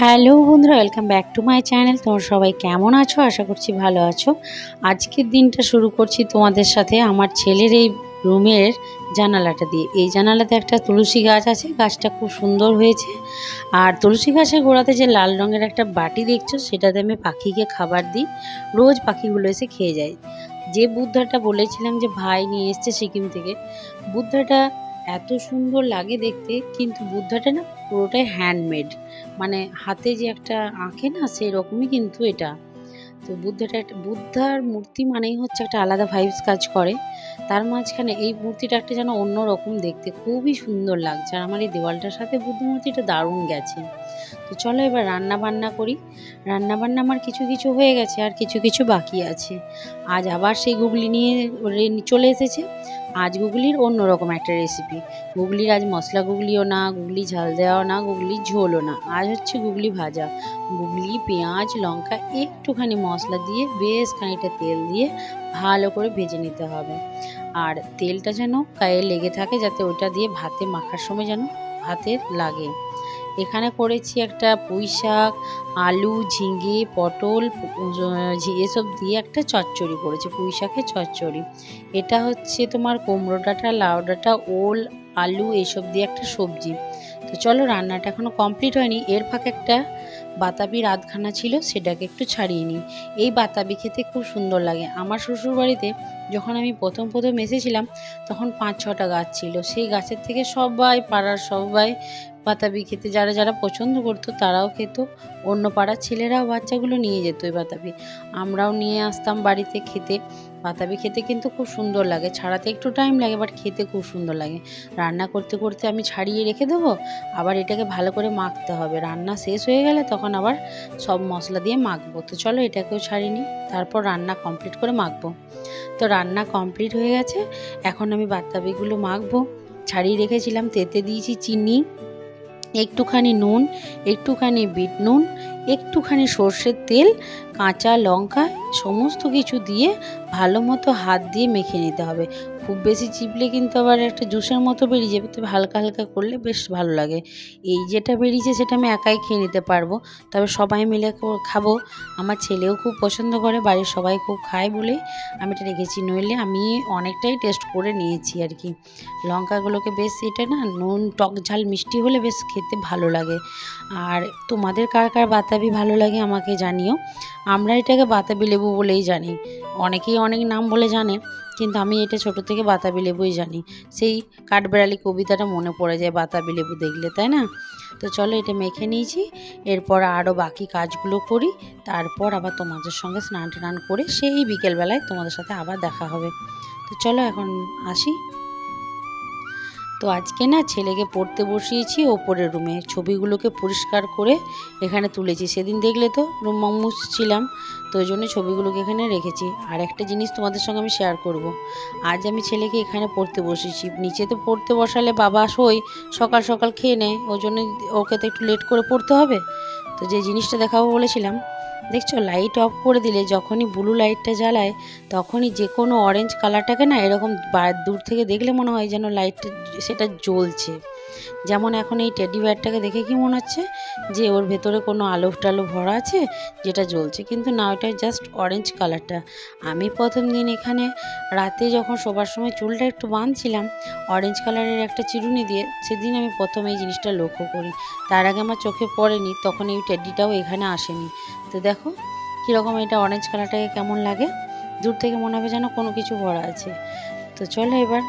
Hello বন্ধুরা welcome back to my channel তোমরা সবাই কেমন আছো? আশা করছি ভালো আছো। আজকের দিনটা শুরু করছি তোমাদের সাথে আমার ছেলের এই রুমের জানালাটা দিয়ে। এই জানালাতে একটা তুলসী গাছ আছে, গাছটা খুব সুন্দর হয়েছে। আর তুলসী গাছের গোড়াতে যে লাল রঙের একটা বাটি দেখছ, সেটাতে আমি পাখিকে খাবার দিই। রোজ পাখিগুলো এসে খেয়ে যায়। যে বুদ্ধাটা বলেছিলাম যে ভাই নিয়ে এসছে সিকিম থেকে, বুদ্ধাটা এত সুন্দর লাগে দেখতে, কিন্তু বুদ্ধাটা না পুরোটাই হ্যান্ডমেড মানে হাতে যে একটা আঁকে না সেই রকমই কিন্তু এটা। তো বুদ্ধাটা একটা, বুদ্ধার মূর্তি মানেই হচ্ছে একটা আলাদা ভাইবস কাজ করে। তার মাঝখানে এই মূর্তিটা একটা যেন অন্য রকম দেখতে। খুবই সুন্দর লাগছে। আর আমার এই দেওয়ালটার সাথে বুদ্ধ মূর্তিটা দারুণ গেছে। চলো এবার রান্না বান্না করি। রান্না বান্না আমার কিছু কিছু হয়ে গেছে আর কিছু কিছু বাকি আছে। আজ আবার সেই গুগলি নিয়ে চলে এসেছে। আজ গুগলির অন্যরকম একটা রেসিপি গুগলির আজ মশলা গুগলিও না, গুগলি ঝাল দেওয়াও না, গুগলি ঝোলও না। আজ হচ্ছে গুগলি ভাজা। গুগলি, পেঁয়াজ, লঙ্কা একটুখানি মশলা দিয়ে বেশ খানিকটা তেল দিয়ে ভালো করে ভেজে নিতে হবে। আর তেলটা যেন গায়ে লেগে থাকে যাতে ওটা দিয়ে ভাতে মাখার সময় যেন ভাতে লাগে। এখানে করেছি একটা পুঁই শাক আলু, ঝিঙে, পটল এসব দিয়ে একটা চচ্চড়ি করেছি পুঁই শাকের চচ্চড়ি। এটা হচ্ছে তোমার কুমড়ো ডাঁটা, লাউ ডাঁটা, ওল, আলু, এসব দিয়ে একটা সবজি। তো চলো রান্নাটা এখনও কমপ্লিট হয়নি, এর ফাঁকে একটা বাতাবির আধখানা ছিল, সেটাকে একটু ছাড়িয়ে নিই। এই বাতাবি খেতে খুব সুন্দর লাগে। আমার শ্বশুর বাড়িতে যখন আমি প্রথম প্রথম এসেছিলাম, তখন পাঁচ ছটা গাছ ছিল। সেই গাছের থেকে সবাই, পাড়ার সবাই বাতাবি খেতে যারা যারা পছন্দ করতো তারাও খেত। অন্য পাড়ার ছেলেরাও বাচ্চাগুলো নিয়ে যেত ওই বাতাবি। আমরাও নিয়ে আসতাম বাড়িতে খেতে। বাতাবি খেতে কিন্তু খুব সুন্দর লাগে। ছাড়াতে একটু টাইম লাগে বাট খেতে খুব সুন্দর লাগে। রান্না করতে করতে আমি ছাড়িয়ে রেখে দেবো, আবার এটাকে ভালো করে মাখতে হবে। রান্না শেষ হয়ে গেলে তখন আবার সব মশলা দিয়ে মাখবো। তো চলো এটাকেও ছাড়িয়ে নিই, তারপর রান্না কমপ্লিট করে মাখবো। তো রান্না কমপ্লিট হয়ে গেছে। এখন আমি বাতাবিগুলো মাখবো। ছাড়িয়ে রেখেছিলাম, তেতে দিয়েছি চিনি। একটুখানি নুন, একটুখানি বিট নুন, একটুখানি সর্ষের তেল, কাঁচা লঙ্কা, সমস্ত কিছু দিয়ে ভালো মতো হাত দিয়ে মেখে নিতে হবে। খুব বেশি চিপলে কিন্তু আবার একটা জুসের মতো বেরিয়ে যাবে। তবে হালকা হালকা করলে বেশ ভালো লাগে। এই যেটা বেরিয়েছে সেটা আমি একাই খেয়ে নিতে পারব। তবে সবাই মিলে খাব। আমার ছেলেও খুব পছন্দ করে, বাড়ির সবাই খুব খায় বলেই আমি এটা রেখেছি। নইলে আমি অনেকটাই টেস্ট করে নিয়েছি আর কি। লঙ্কাগুলোকে বেশ এটা না, নুন, টক ঝাল, মিষ্টি হলে বেশ খেতে ভালো লাগে। আর তোমাদের কার কার বাতাবি ভালো লাগে আমাকে জানিও। আমরা এটাকে বাতাবি লেবু বলেই জানি। অনেকেই অনেক নাম বলে জানে। কিন্তু আমি এটা ছোট থেকে বাতাবি লেবুই জানি। সেই কাঠবেড়ালি কবিতাটা মনে পড়ে যায় বাতাবি লেবু দেখলে, তাই না? তো চলো এটা মেখে নিয়েছি, এরপর আরও বাকি কাজগুলো করি, তারপর আবার তোমাদের সঙ্গে স্নান টান করে সেই বিকেলবেলায় তোমাদের সাথে আবার দেখা হবে। তো চলো এখন আসি। তো আজকে না ছেলেকে পড়তে বসিয়েছি ওপরের রুমে। ছবিগুলোকে পরিষ্কার করে এখানে তুলেছি। সেদিন দেখলে তো রুম মুছছিলাম তো ওই জন্য ছবিগুলোকে এখানে রেখেছি। আর একটা জিনিস তোমাদের সঙ্গে আমি শেয়ার করব। আজ আমি ছেলেকে এখানে পড়তে বসেছি নিচে তো পড়তে বসালে বাবা শোয়, সকাল সকাল খেয়ে নেয়। ওই জন্য ওকে তো একটু লেট করে পড়তে হবে? তো যে জিনিসটা দেখাবো বলেছিলাম দেখছ লাইট অফ করে দিলে যখনই ব্লু লাইটটা জ্বালায়, তখনই যে কোনো অরেঞ্জ কালারটাকে না এরকম দূর থেকে দেখলে মনে হয় যেন লাইটটা সেটা জ্বলছে। যেমন এখন এই টেডি বিয়ারটাকে দেখে কি মনে হচ্ছে? যে ওর ভেতরে কোনো আলো টালো ভরা আছে যেটা জ্বলছে, কিন্তু না ওটা জাস্ট অরেঞ্জ কালারটা আমি প্রথম দিন এখানে রাতে যখন শোবার সময় চুলটা একটু বাঁধছিলাম অরেঞ্জ কালারের একটা চিরুনি দিয়ে সেদিন আমি প্রথম এই জিনিসটা লক্ষ্য করি। তার আগে আমার চোখে পড়েনি, তখন এই টেডিটাও এখানে আসেনি। তো দেখো, কীরকম এটা অরেঞ্জ কালারটাকে কেমন লাগে? দূর থেকে মনে হবে যেন কোনো কিছু ভরা আছে। তো চলো এবার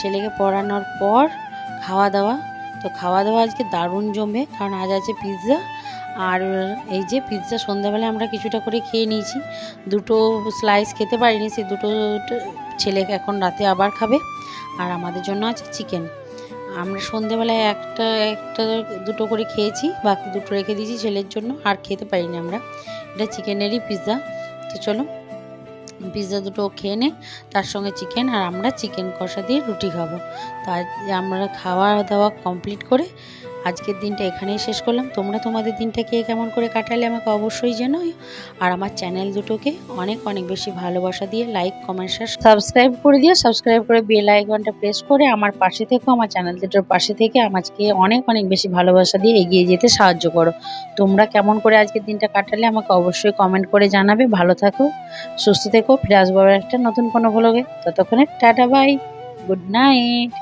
ছেলেকে পড়ানোর পর খাওয়া দাওয়া তো খাওয়া দাওয়া আজকে দারুণ জমে, কারণ আজ আছে পিৎজা আর এই যে পিৎজা সন্ধ্যাবেলায় আমরা কিছুটা করে খেয়ে নিয়েছি। দুটো স্লাইস খেতে পারিনি সে দুটো ছেলে এখন রাতে আবার খাবে আর আমাদের জন্য আছে চিকেন আমরা সন্ধেবেলায় একটা একটা, দুটো করে খেয়েছি, বাকি দুটো রেখে দিয়েছি ছেলের জন্য, আর খেতে পারিনি আমরা। এটা চিকেনেরই পিৎজা তো চলো পিৎজা দুটো খেয়ে নে, তার সঙ্গে চিকেন আর আমরা চিকেন কষা দিয়ে রুটি খাব। তাই আমরা খাওয়া দাওয়া কমপ্লিট করে আজকের দিনটা এখানেই শেষ করলাম। তোমরা তোমাদের দিনটা কে কেমন করে কাটালে আমাকে অবশ্যই জানাও। আর আমার চ্যানেল দুটোকে অনেক অনেক বেশি ভালোবাসা দিয়ে লাইক কমেন্ট শেয়ার সাবস্ক্রাইব করে দিও। সাবস্ক্রাইব করে বেল আইকনটা প্রেস করে আমার পাশে থেকো, আমার চ্যানেল দুটোর পাশে থেকে আমাকে অনেক অনেক বেশি ভালোবাসা দিয়ে এগিয়ে যেতে সাহায্য করো। তোমরা কেমন করে আজকের দিনটা কাটালে আমাকে অবশ্যই কমেন্ট করে জানাবে। ভালো থাকো, সুস্থ থেকো। ফিরে আসব একটা নতুন কোনো ভ্লগে ততক্ষণে টাটা বাই গুড নাইট